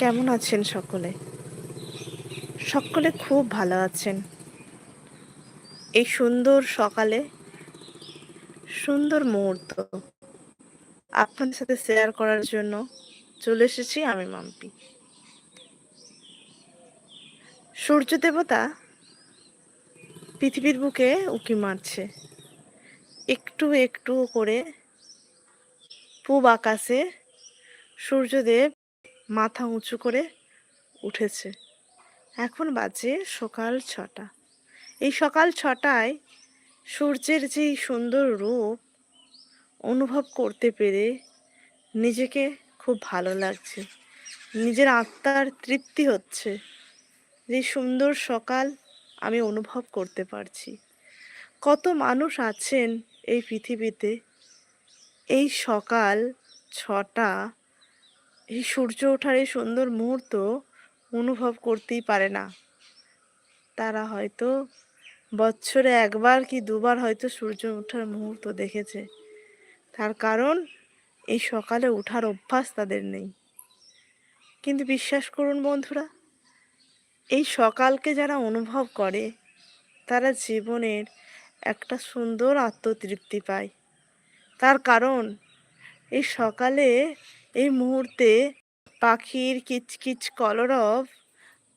কেমন আছেন সকলে? সকলে খুব ভালো আছেন। এই সুন্দর সকালে, সুন্দর মুহূর্ত আপনাদের সাথে শেয়ার করার জন্য চলে এসেছি আমি মাম্পি। সূর্য দেবতা পৃথিবীর বুকে উকি মারছে। একটু একটু করে পূব আকাশে সূর্যদেব মাথা উঁচু করে উঠেছে। এখন বাজে সকাল ছটা। এই সকাল ছটায় সূর্যের যেই সুন্দর রূপ অনুভব করতে পেরে নিজেকে খুব ভালো লাগছে। নিজের আত্মার তৃপ্তি হচ্ছে যে সুন্দর সকাল আমি অনুভব করতে পারছি। কত মানুষ আছেন এই পৃথিবীতে। এই সকাল ছটা এই সূর্য ওঠার এই সুন্দর মুহূর্ত অনুভব করতেই পারে না। তারা হয়তো বছরে একবার কি দুবার হয়তো সূর্য ওঠার মুহূর্ত দেখেছে। তার কারণ, এই সকালে ওঠার অভ্যাস তাদের নেই। কিন্তু বিশ্বাস করুন বন্ধুরা, এই সকালকে যারা অনুভব করে, তারা জীবনের একটা সুন্দর আত্মতৃপ্তি পায়। তার কারণ, এই সকালে এই মুহূর্তে পাখির কিচকিচ কলরব,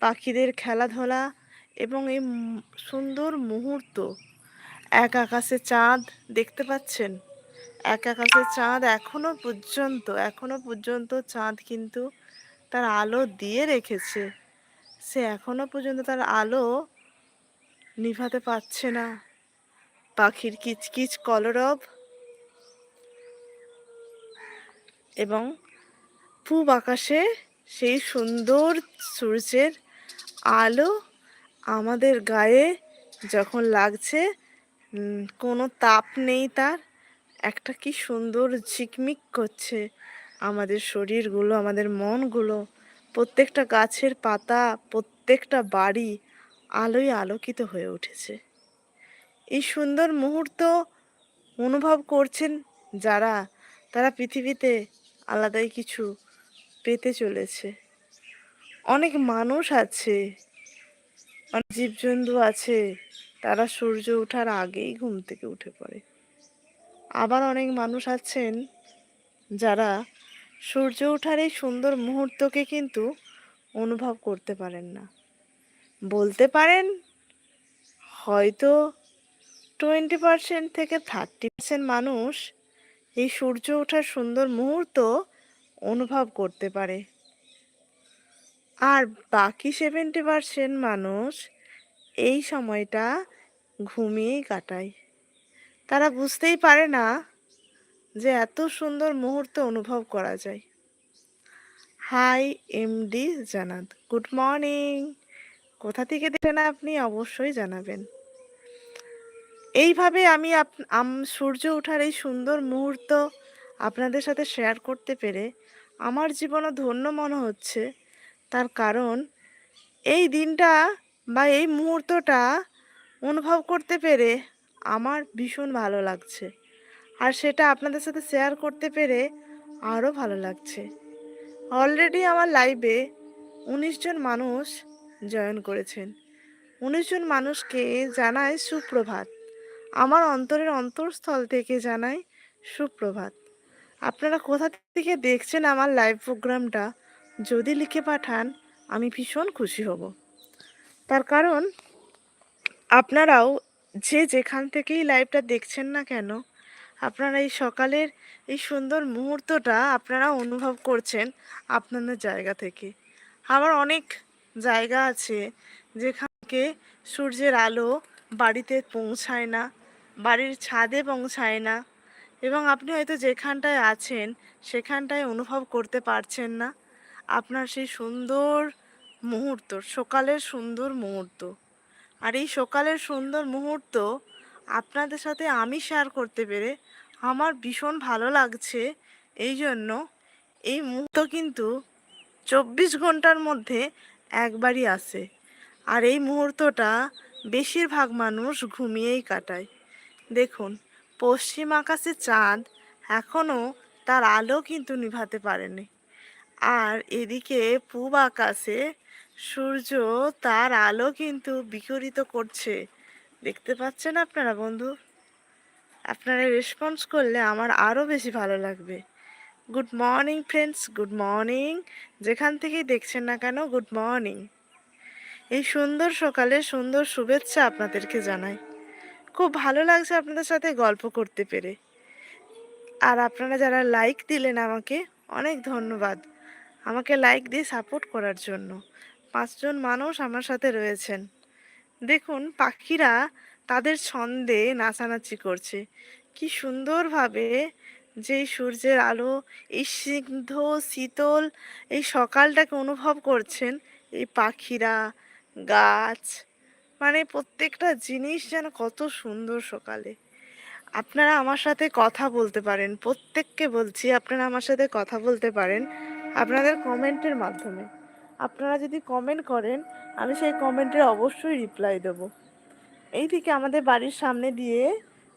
পাখিদের খেলাধুলা এবং এই সুন্দর মুহূর্ত। এক আকাশে চাঁদ দেখতে পাচ্ছেন? এক আকাশে চাঁদ এখনও পর্যন্ত এখনও পর্যন্ত চাঁদ কিন্তু তার আলো দিয়ে রেখেছে। সে এখনও পর্যন্ত তার আলো নিভাতে পারছে না। পাখির কিচকিচ কলরব এবং পূব আকাশে সেই সুন্দর সূর্যের আলো আমাদের গায়ে যখন লাগছে কোনো তাপ নেই তার। একটা কি সুন্দর ঝিকমিক করছে আমাদের শরীরগুলো, আমাদের মনগুলো। প্রত্যেকটা গাছের পাতা, প্রত্যেকটা বাড়ি আলোয় আলোকিত হয়ে উঠেছে। এই সুন্দর মুহূর্ত অনুভব করছেন যারা, তারা পৃথিবীতে আলাদাই কিছু পেতে চলেছে। অনেক মানুষ আছে, অনেক জীবজন্তু আছে, তারা সূর্য ওঠার আগেই ঘুম থেকে উঠে পড়ে। আবার অনেক মানুষ আছেন যারা সূর্য ওঠার এই সুন্দর মুহূর্তকে কিন্তু অনুভব করতে পারেন না। বলতে পারেন, হয়তো টোয়েন্টি পার্সেন্ট থেকে থার্টি পার্সেন্ট মানুষ এই সূর্য ওঠার সুন্দর মুহূর্ত অনুভব করতে পারে। আর বাকি সেভেন্টি পারসেন্ট মানুষ এই সময়টা ঘুমিয়েই কাটায়। তারা বুঝতেই পারে না যে এত সুন্দর মুহূর্ত অনুভব করা যায়। হাই এমডি জানাদ গুড মর্নিং। কোথা থেকে দেখেন আপনি অবশ্যই জানাবেন। এইভাবে আমি সূর্য ওঠার এই সুন্দর মুহূর্ত আপনাদের সাথে শেয়ার করতে পেরে আমার জীবনও ধন্য মনে হচ্ছে। তার কারণ এই দিনটা বা এই মুহূর্তটা অনুভব করতে পেরে আমার ভীষণ ভালো লাগছে। আর সেটা আপনাদের সাথে শেয়ার করতে পেরে আরও ভালো লাগছে। অলরেডি আমার লাইভে উনিশ জন মানুষ জয়েন করেছেন। উনিশ জন মানুষকে জানায় সুপ্রভাত। আমার অন্তরের অন্তরস্থল থেকে জানাই সুপ্রভাত। আপনারা কোথা থেকে দেখছেন আমার লাইভ প্রোগ্রামটা? যদি লিখে পাঠান, আমি ভীষণ খুশি হব। তার কারণ, আপনারাও যে যেখান থেকেই লাইভটা দেখছেন না কেন, আপনারা এই সকালের এই সুন্দর মুহূর্তটা আপনারা অনুভব করছেন আপনাদের জায়গা থেকে। আবার অনেক জায়গা আছে যেখানকে সূর্যের আলো বাড়িতে পৌঁছায় না। বাড়ির ছাদে পৌঁছায় না। এবং আপনি হয়তো যেখানটায় আছেন, সেখানটায় অনুভব করতে পারছেন না। আপনার সেই সুন্দর মুহূর্ত, সকালের সুন্দর মুহূর্ত। আর এই সকালের সুন্দর মুহূর্ত আপনাদের সাথে আমি শেয়ার করতে পেরে আমার ভীষণ ভালো লাগছে। এই জন্য এই মুহূর্ত কিন্তু চব্বিশ ঘণ্টার মধ্যে একবারই আসে। আর এই মুহূর্তটা বেশিরভাগ মানুষ ঘুমিয়েই কাটায়। দেখুন, পশ্চিম আকাশে চাঁদ এখনও তার আলো কিন্তু নিভাতে পারেনি। আর এদিকে পূব আকাশে সূর্য তার আলো কিন্তু বিকিরিত করছে। দেখতে পাচ্ছেন আপনারা বন্ধু? আপনারা রেসপন্স করলে আমার আরও বেশি ভালো লাগবে। Good morning friends good morning যেখান থেকেই দেখছেন না কেন গুড মর্নিং এই সুন্দর সকালে সুন্দর শুভেচ্ছা আপনাদেরকে জানাই। খুব ভালো লাগছে আপনাদের সাথে গল্প করতে পেরে। আর আপনারা যারা লাইক দিলেন আমাকে, অনেক ধন্যবাদ। আমাকে লাইক দিয়ে সাপোর্ট করার জন্য। পাঁচজন মানুষ আমার সাথে রয়েছেন। দেখুন, পাখিরা তাদের ছন্দে নাচানাচি করছে। কি সুন্দরভাবে যেই সূর্যের আলো, এই সিদ্ধ শীতল, এই সকালটাকে অনুভব করছেন এই পাখিরা, গাছ মানে প্রত্যেকটা জিনিস যেন কত সুন্দর সকালে। আপনারা আমার সাথে কথা বলতে পারেন, প্রত্যেককে বলছি আপনারা আমার সাথে কথা বলতে পারেন আপনাদের কমেন্টের মাধ্যমে। আপনারা যদি কমেন্ট করেন, আমি সেই কমেন্টের অবশ্যই রিপ্লাই দেব। এইদিকে আমাদের বাড়ির সামনে দিয়ে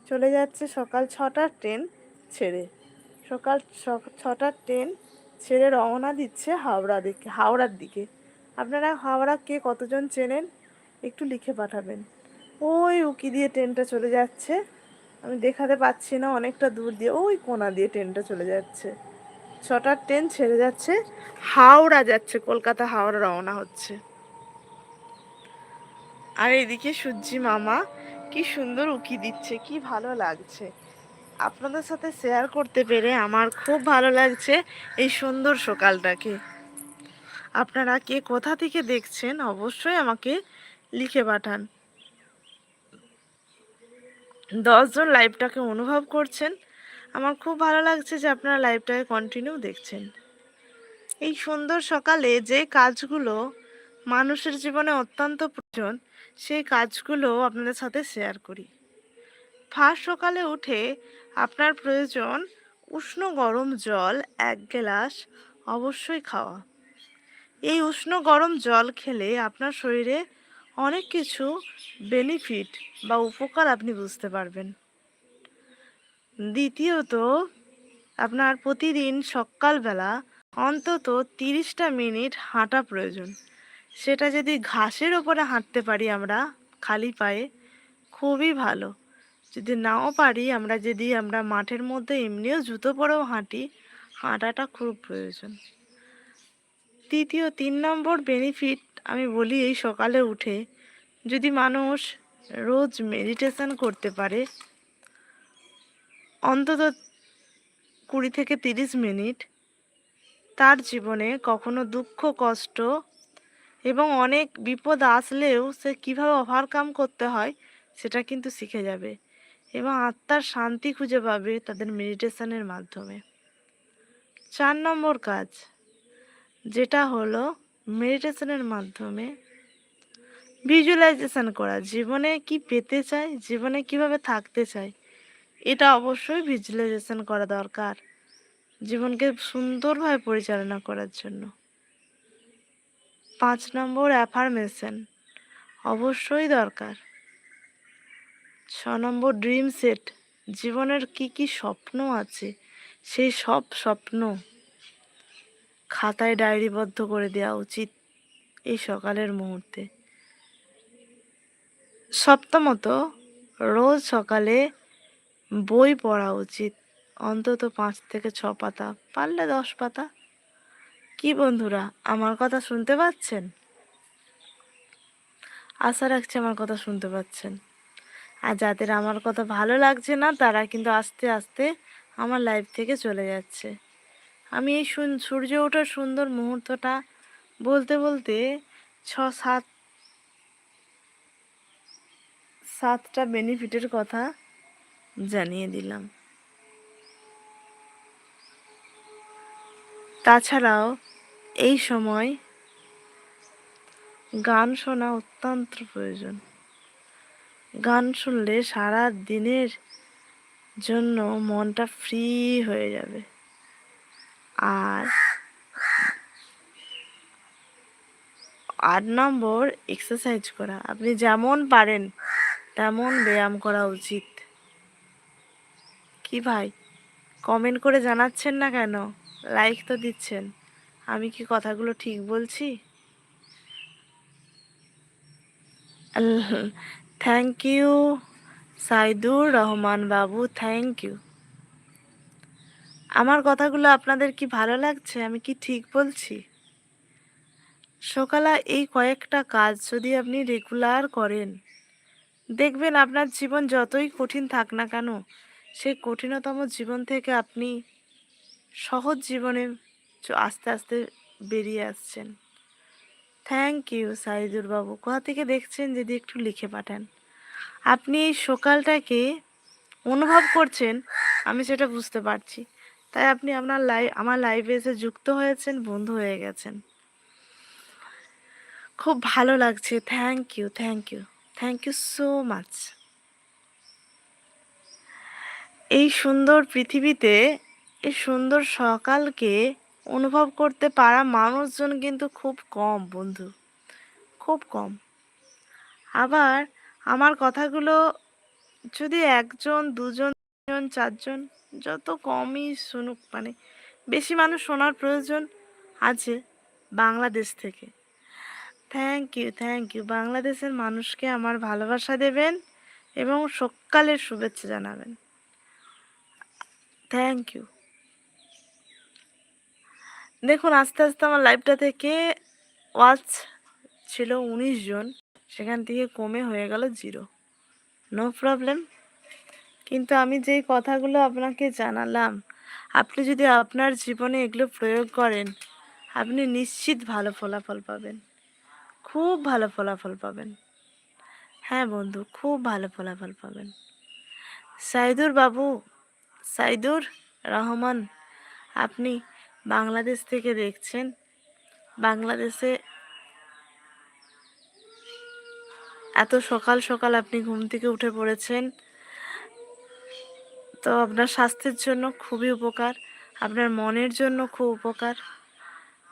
চলে যাচ্ছে সকাল ছটার ট্রেন ছেড়ে। সকাল ছটার ট্রেন ছেড়ে রওনা দিচ্ছে হাওড়া দিকে, হাওড়ার দিকে। আপনারা হাওড়া কে কতজন চেনেন? একটু লিখে পাঠাবেন। ওই উকি দিয়ে ট্রেনটা চলে যাচ্ছে। আমি দেখাতে পাচ্ছি না, অনেকটা দূর দিয়ে ওই কোনা দিয়ে ট্রেনটা চলে যাচ্ছে। ছটার ট্রেন ছেড়ে যাচ্ছে। হাওড়া যাচ্ছে, কলকাতা হাওড়া রওনা হচ্ছে। আর এদিকে সূর্যি মামা, কি সুন্দর উকি দিচ্ছে, কি ভালো লাগছে। আপনাদের সাথে শেয়ার করতে পেরে আমার খুব ভালো লাগছে এই সুন্দর সকালটাকে। আপনারা কে কোথা থেকে দেখছেন, অবশ্যই আমাকে লিখে পাঠান। দশজন লাইভটাকে অনুভব করছেন। আমার খুব ভালো লাগছে যে আপনারা লাইভটাকে কন্টিনিউ দেখছেন। এই সুন্দর সকালে যে কাজগুলো মানুষের জীবনে অত্যন্ত প্রয়োজন, সেই কাজগুলো আপনাদের সাথে শেয়ার করি। ফার্স্ট সকালে উঠে আপনার প্রয়োজন উষ্ণ গরম জল এক গ্লাস অবশ্যই খাওয়া। এই উষ্ণ গরম জল খেলে আপনার শরীরে অনেক কিছু বেনিফিট বা উপকার আপনি বুঝতে পারবেন। দ্বিতীয়ত, আপনার প্রতিদিন সকালবেলা অন্তত তিরিশটা মিনিট হাঁটা প্রয়োজন। সেটা যদি ঘাসের ওপরে হাঁটতে পারি আমরা খালি পায়ে, খুবই ভালো। যদি নাও পারি আমরা যদি আমরা মাঠের মধ্যে এমনিও জুতো পরেও হাঁটি, হাঁটাটা খুব প্রয়োজন। তৃতীয়, তিন নম্বর বেনিফিট আমি বলি এই সকালে উঠে যদি মানুষ রোজ মেডিটেশন করতে পারে, অন্তত কুড়ি থেকে তিরিশ মিনিট তার জীবনে কখনো দুঃখ, কষ্ট এবং অনেক বিপদ আসলেও সে কীভাবে ওভারকাম করতে হয় সেটা কিন্তু শিখে যাবে এবং আত্মার শান্তি খুঁজে পাবে তাদের মেডিটেশনের মাধ্যমে। চার নম্বর কাজ, যেটা হলো মেডিটেশনের মাধ্যমে ভিজুয়ালাইজেশন করা, জীবনে কি পেতে চাই, জীবনে কীভাবে থাকতে চাই, এটা অবশ্যই ভিজুয়ালাইজেশন করা দরকার। জীবনকে সুন্দরভাবে পরিচালনা করার জন্য। পাঁচ নম্বর অ্যাফার্মেশন অবশ্যই দরকার। ছ নম্বর ড্রিম সেট জীবনের কি কি স্বপ্ন আছে, সেই সব স্বপ্ন খাতায় ডায়েরিবদ্ধ করে দেওয়া উচিত এই সকালের মুহূর্তে। সপ্তমত, রোজ সকালে বই পড়া উচিত। অন্তত পাঁচ থেকে ছ পাতা, পারলে দশ পাতা। কি বন্ধুরা, আমার কথা শুনতে পাচ্ছেন? আশা রাখছি আমার কথা শুনতে পাচ্ছেন। আর যাদের আমার কথা ভালো লাগছে না, তারা কিন্তু আস্তে আস্তে আমার লাইফ থেকে চলে যাচ্ছে। আমি এই সূর্য ওঠার সুন্দর মুহূর্তটা বলতে বলতে ছ, সাত, সাতটা বেনিফিটের কথা জানিয়ে দিলাম। তাছাড়াও এই সময় গান শোনা অত্যন্ত প্রয়োজন। গান শুনলে সারা দিনের জন্য মনটা ফ্রি হয়ে যাবে। আর আট নম্বর এক্সারসাইজ করা। আপনি যেমন পারেন, তেমন ব্যায়াম করা উচিত। কি ভাই? কমেন্ট করে জানাচ্ছেন না কেন? লাইক তো দিচ্ছেন। আমি কি কথাগুলো ঠিক বলছি? Thank you Saidur Rahman Babu. Thank you আমার কথাগুলো আপনাদের কি ভালো লাগছে? আমি কি ঠিক বলছি? সকালে এই কয়েকটা কাজ যদি আপনি রেগুলার করেন, দেখবেন আপনার জীবন যতই কঠিন থাক না কেন সেই কঠিনতম জীবন থেকে আপনি সহজ জীবনে আস্তে আস্তে বেরিয়ে আসছেন। থ্যাংক ইউ সাইদুর বাবু। কোথা থেকে দেখছেন যদি একটু লিখে পাঠান? আপনি এই সকালটাকে অনুভব করছেন, আমি সেটা বুঝতে পারছি। তাই আপনি আপনার লাইভ আমার লাইভে এসে যুক্ত হয়েছেন, বন্ধু হয়ে গেছেন। খুব ভালো লাগছে। Thank you thank you thank you so much এই সুন্দর পৃথিবীতে, এই সুন্দর সকালকে অনুভব করতে পারা মানুষজন কিন্তু খুব কম, বন্ধু। খুব কম। আবার আমার কথাগুলো যদি একজন, দুজন তিনজন, চারজন, যত কমই শুনুক মানে বেশি মানুষ শোনার প্রয়োজন আছে বাংলাদেশ থেকে। থ্যাংক ইউ থ্যাংক ইউ বাংলাদেশের মানুষকে আমার ভালোবাসা দেবেন এবং সকালের শুভেচ্ছা জানাবেন। থ্যাংক ইউ দেখুন, আস্তে আস্তে আমার লাইভটা থেকে ওয়াচ ছিল উনিশ জন, সেখান থেকে কমে হয়ে গেল জিরো নো প্রবলেম কিন্তু আমি যেই কথাগুলো আপনাকে জানালাম, আপনি যদি আপনার জীবনে এগুলো প্রয়োগ করেন, আপনি নিশ্চিত ভালো ফলাফল পাবেন। খুব ভালো ফলাফল পাবেন। হ্যাঁ বন্ধু, খুব ভালো ফলাফল পাবেন। সাইদুর বাবু, সাইদুর রহমান, আপনি বাংলাদেশ থেকে দেখছেন। বাংলাদেশে এত সকাল সকাল আপনি ঘুম থেকে উঠে পড়েছেন। তো আপনার স্বাস্থ্যের জন্য খুবই উপকার, আপনার মনের জন্য খুব উপকার।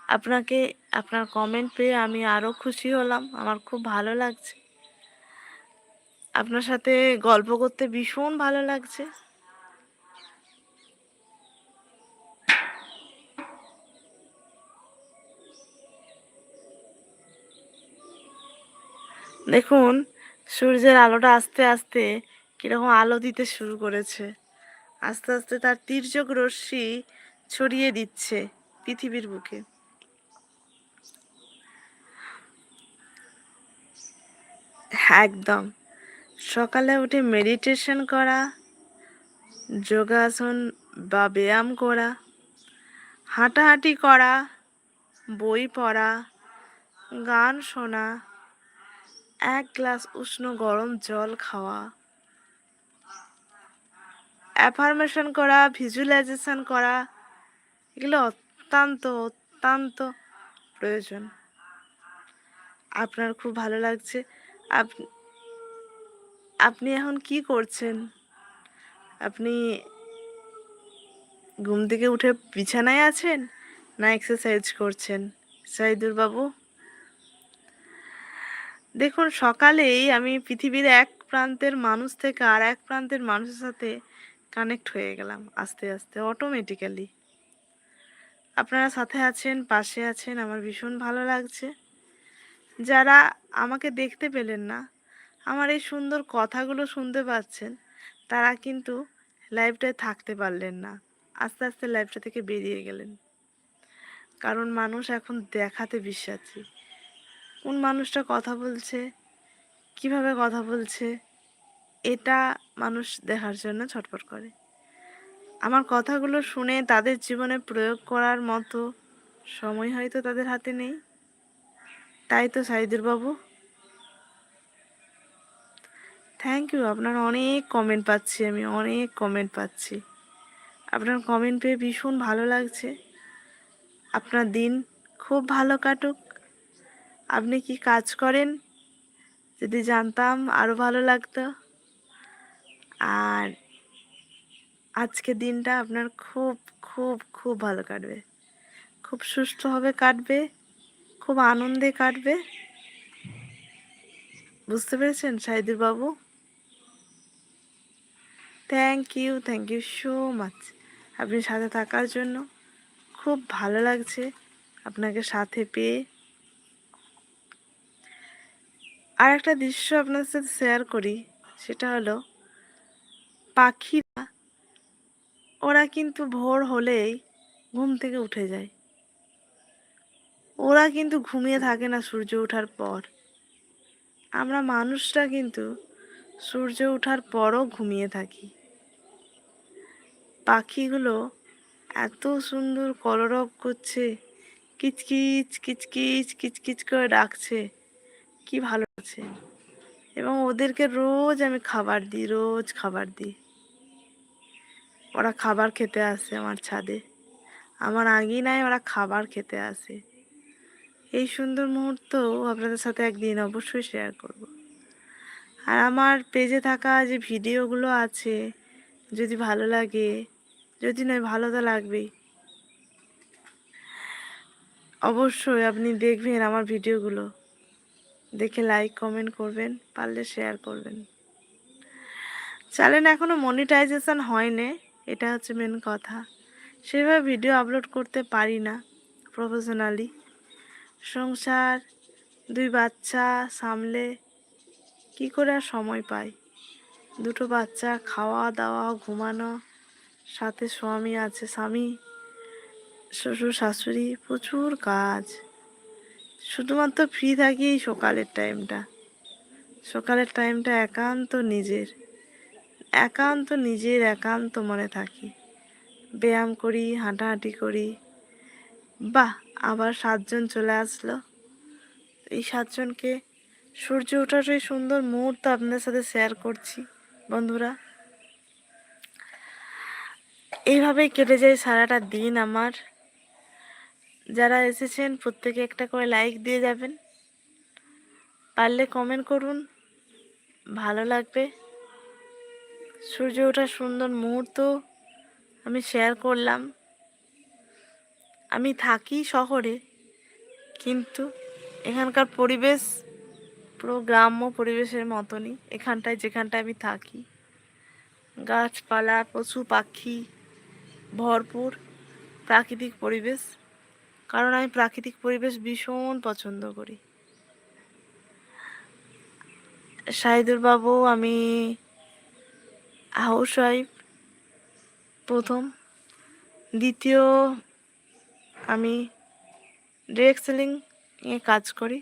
আপনাকে, আপনার কমেন্ট পেয়ে আমি আরও খুশি হলাম, আমার খুব ভালো লাগছে। আপনার সাথে গল্প করতে ভীষণ ভালো লাগছে। দেখুন, সূর্যের আলোটা আস্তে আস্তে কীরকম আলো দিতে শুরু করেছে। আস্তে আস্তে তার তির্যক রশ্মি ছড়িয়ে দিচ্ছে পৃথিবীর বুকে। একদম। সকালে উঠে মেডিটেশন করা, যোগাসন বা ব্যায়াম করা, হাঁটাহাঁটি করা, বই পড়া, গান শোনা, এক গ্লাস উষ্ণ গরম জল খাওয়া অ্যাফার্মেশন করা, ভিজুয়ালাইজেশন করা, এগুলো অত্যন্ত অত্যন্ত প্রয়োজন। আপনার খুব ভালো লাগছে। আপ- আপনি এখন কি করছেন? আপনি ঘুম থেকে উঠে বিছানায় আছেন না এক্সারসাইজ করছেন? সাইদুর বাবু দেখুন, সকালেই আমি পৃথিবীর এক প্রান্তের মানুষ থেকে আর এক প্রান্তের মানুষের সাথে কানেক্ট হয়ে গেলাম আস্তে আস্তে অটোমেটিক্যালি আপনারা সাথে আছেন, পাশে আছেন, আমার ভীষণ ভালো লাগছে। যারা আমাকে দেখতে পেলেন না, আমার এই সুন্দর কথাগুলো শুনতে পাচ্ছেন, তারা কিন্তু লাইভটায় থাকতে পারলেন না। আস্তে আস্তে লাইভটা থেকে বেরিয়ে গেলেন। কারণ মানুষ এখন দেখাতে বিশ্বাসী। কোন মানুষটা কথা বলছে, কীভাবে কথা বলছে, এটা মানুষ দেখার জন্য ছটফট করে। আমার কথাগুলো শুনে তাদের জীবনে প্রয়োগ করার মতো সময় হয়তো তাদের হাতে নেই। তাই তো সাইদুর বাবু। থ্যাংক ইউ আপনার অনেক কমেন্ট পাচ্ছি, আমি অনেক কমেন্ট পাচ্ছি। আপনার কমেন্ট পেয়ে ভীষণ ভালো লাগছে। আপনার দিন খুব ভালো কাটুক। আপনি কি কাজ করেন? যদি জানতাম আরও ভালো লাগতো। আর আজকে দিনটা আপনার খুব খুব খুব ভালো কাটবে। খুব সুস্থভাবে কাটবে, খুব আনন্দে কাটবে। বুঝতে পেরেছেন, সাইদুর বাবু? Thank you thank you so much আপনি সাথে থাকার জন্য খুব ভালো লাগছে আপনাকে সাথে পেয়ে। আর একটা দৃশ্য আপনার সাথে শেয়ার করি, সেটা হলো পাখিরা, ওরা কিন্তু ভোর হলেই ঘুম থেকে উঠে যায়। ওরা কিন্তু ঘুমিয়ে থাকে না সূর্য ওঠার পর। আমরা মানুষরা কিন্তু সূর্য ওঠার পরও ঘুমিয়ে থাকি। পাখিগুলো এত সুন্দর কলরব করছে, কিচকিচ কিচকিচ কিচকিচ করে ডাকছে, কি ভালো লাগছে। এবং ওদেরকে রোজ আমি খাবার দিই, রোজ খাবার দিই। ওরা খাবার খেতে আসে আমার ছাদে। আমার আঙিনায় ওরা খাবার খেতে আসে। এই সুন্দর মুহূর্ত আপনাদের সাথে একদিন অবশ্যই শেয়ার করব। আর আমার পেজে থাকা যে ভিডিওগুলো আছে, যদি ভালো লাগে, যদি নয় ভালো তো লাগবেই। অবশ্যই আপনি দেখবেন আমার ভিডিওগুলো। দেখে লাইক কমেন্ট করবেন, পারলে শেয়ার করবেন। চ্যানেল এখনও মনিটাইজেশন হয়নি। এটা হচ্ছে মেন কথা। সেভাবে ভিডিও আপলোড করতে পারি না প্রফেশনালি সংসার, দুই বাচ্চা সামলে কি করে আর সময় পাই? দুটো বাচ্চা খাওয়া দাওয়া ঘুমানো, সাথে স্বামী আছে, স্বামী, শ্বশুর, শাশুড়ি, প্রচুর কাজ। শুধুমাত্র ফ্রি থাকি সকালের টাইমটা সকালের টাইমটা একান্ত নিজের। একান্ত, নিজের একান্ত মনে থাকি। ব্যায়াম করি, হাঁটাহাঁটি করি। বাহ, আবার সাতজন চলে আসলো। এই সাতজনকে সূর্য ওঠার এই সুন্দর মুহূর্ত আপনাদের সাথে শেয়ার করছি, বন্ধুরা। এইভাবেই কেটে যায় সারাটা দিন আমার। যারা এসেছেন, প্রত্যেকে একটা করে লাইক দিয়ে যাবেন। পারলে কমেন্ট করুন। ভালো লাগবে। সূর্য ওঠার সুন্দর মুহূর্ত আমি শেয়ার করলাম। আমি থাকি শহরে, কিন্তু এখানকার পরিবেশ পুরো গ্রাম্য পরিবেশের মতনই, এখানটায় যেখানটায় আমি থাকি। গাছপালা, পশু পাখি, ভরপুর প্রাকৃতিক পরিবেশ, কারণ আমি প্রাকৃতিক পরিবেশ ভীষণ পছন্দ করি। শাহিদুর বাবু, আমি হাউস ওয়াইফ প্রথম। দ্বিতীয়, আমি ডিরেক্ট সেলিং নিয়ে কাজ করি।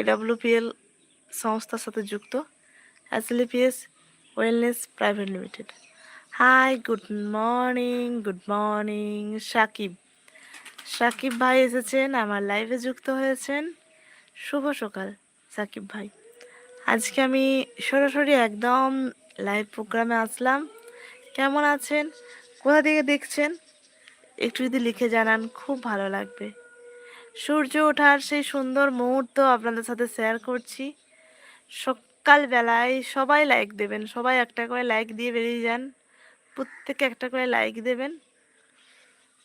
এডাব্লিউপিএল সংস্থার সাথে যুক্ত। Asclepius wellness private limited hi good morning good morning Sakib Sakib ভাই এসেছেন, আমার লাইভে যুক্ত হয়েছেন। শুভ সকাল সাকিব ভাই। আজকে আমি সরাসরি একদম লাইভ প্রোগ্রামে আসলাম। কেমন আছেন? কোথা থেকে দেখছেন? একটু যদি লিখে জানান, খুব ভালো লাগবে। সূর্য ওঠার সেই সুন্দর মুহূর্ত আপনাদের সাথে শেয়ার করছি। সকালবেলায় সবাই লাইক দেবেন, সবাই একটা করে লাইক দিয়ে বেরিয়ে যান। প্রত্যেকে একটা করে লাইক দেবেন।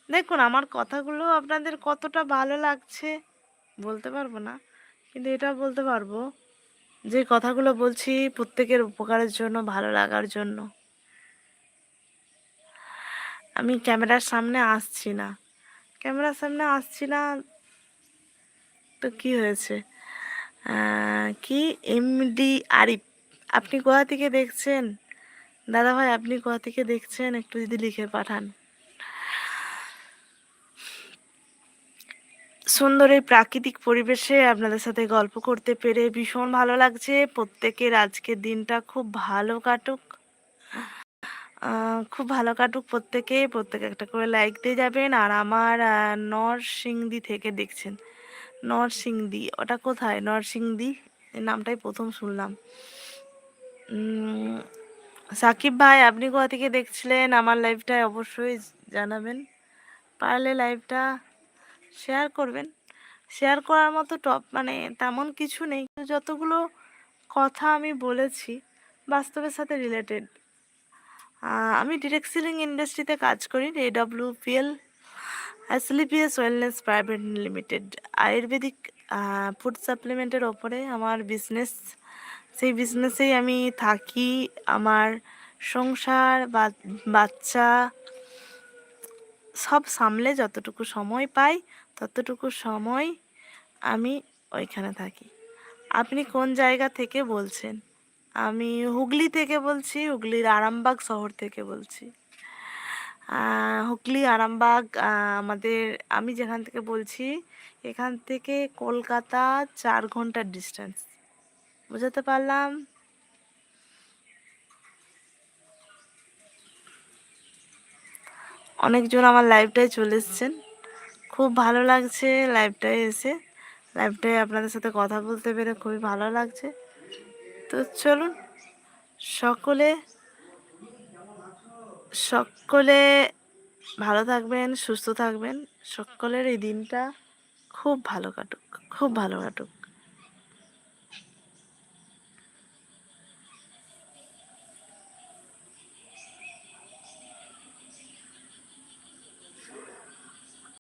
দেখুন, আমার কথাগুলো আপনাদের কতটা ভালো লাগছে বলতে পারব না, কিন্তু এটা বলতে পারব। যে কথাগুলো বলছি প্রত্যেকের উপকারের জন্য, ভালো লাগার জন্য। আমি ক্যামেরার সামনে আসছি না। ক্যামেরার সামনে আসছি না তো কি হয়েছে? কি এমডি আরিফ, আপনি কোথা থেকে দেখছেন? দাদা ভাই আপনি কোথা থেকে দেখছেন? একটু যদি লিখে পাঠান। সুন্দর এই প্রাকৃতিক পরিবেশে আপনাদের সাথে গল্প করতে পেরে ভীষণ ভালো লাগছে। প্রত্যেকের আজকের দিনটা খুব ভালো কাটুক। খুব ভালো কাটুক প্রত্যেকে। প্রত্যেকে একটা করে লাইক দিয়ে যাবেন। আর আমার নরসিংদি থেকে দেখছেন। নরসিংদি, ওটা কোথায়? নরসিংদি নামটাই প্রথম শুনলাম। সাকিব ভাই, আপনি কোথা থেকে দেখছিলেন? আমার লাইভটায় অবশ্যই জানাবেন। পারলে লাইভটা শেয়ার করবেন। শেয়ার করার মতো টপ মানে তেমন কিছু নেই। যতগুলো কথা আমি বলেছি বাস্তবের সাথে রিলেটেড আমি ডিরেক্ট সিলিং ইন্ডাস্ট্রিতে কাজ করি AWPL Asclepius wellness private limited ayurvedic food সাপ্লিমেন্টের ওপরে আমার বিজনেস সেই বিজনেসেই আমি থাকি। আমার সংসার বাচ্চা সব সামলে যতটুকু সময় পাই ততটুকু সময় আমি ওইখানে থাকি। আপনি কোন জায়গা থেকে বলছেন? আমি হুগলি থেকে বলছি, হুগলির আরামবাগ শহর থেকে বলছি। হুগলি, আরামবাগ আমাদের, আমি যেখান থেকে বলছি, এখান থেকে কলকাতা চার ঘণ্টার ডিস্টেন্স বুঝাতে পারলাম? অনেকজন আমার লাইভটায় চলে এসছেন। খুব ভালো লাগছে লাইভটায় এসে। লাইভটায় আপনাদের সাথে কথা বলতে পেরে খুবই ভালো লাগছে। তো চলুন, সকলে সকলে ভালো থাকবেন, সুস্থ থাকবেন। সকলের এই দিনটা খুব ভালো কাটুক, খুব ভালো কাটুক।